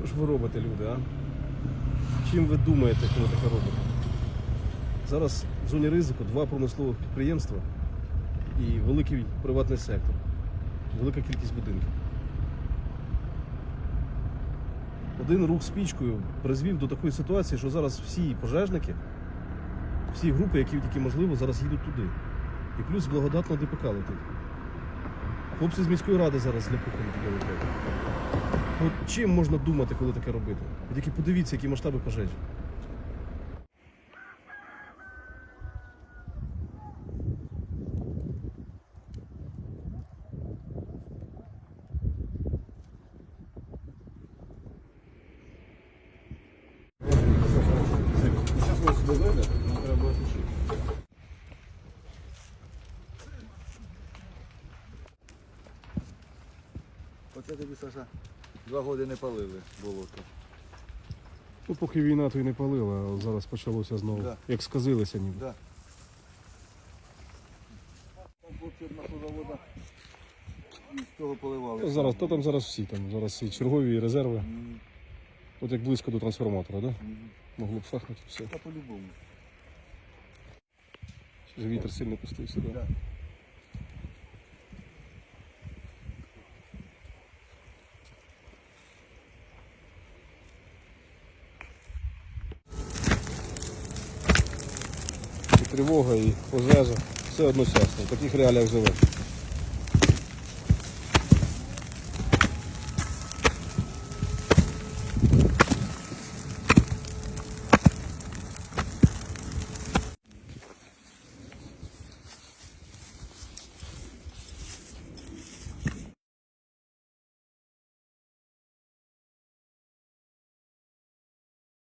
Що ж ви робите, люди, а? Чим ви думаєте, коли таке робите? Зараз в зоні ризику два промислових підприємства і великий приватний сектор, велика кількість будинків. Один рух спічкою призвів до такої ситуації, що зараз всі пожежники, всі групи, які тільки можливо, зараз їдуть туди. І плюс благодатно ДПК летить. Хлопці з міської ради зараз для кухні летять. От чим можна думати, коли таке робити? Тільки подивіться, які масштаби пожежі. Оце тобі, Саша, два роки не палили болото. Ну, поки війна, то й не палила, а зараз почалося знову. Да. Як сказилися ніби. Да. Там хлопці з того поливали. Ну, Зараз, то там зараз всі, там зараз і чергові, і резерви. М, От як близько до трансформатора, да? м. Могло б шахнути все. Та по-любому. Ще ж Вітер сильно пустився, да? Да. Тривога, і пожежа. Все одночасно. В таких реаліях живе.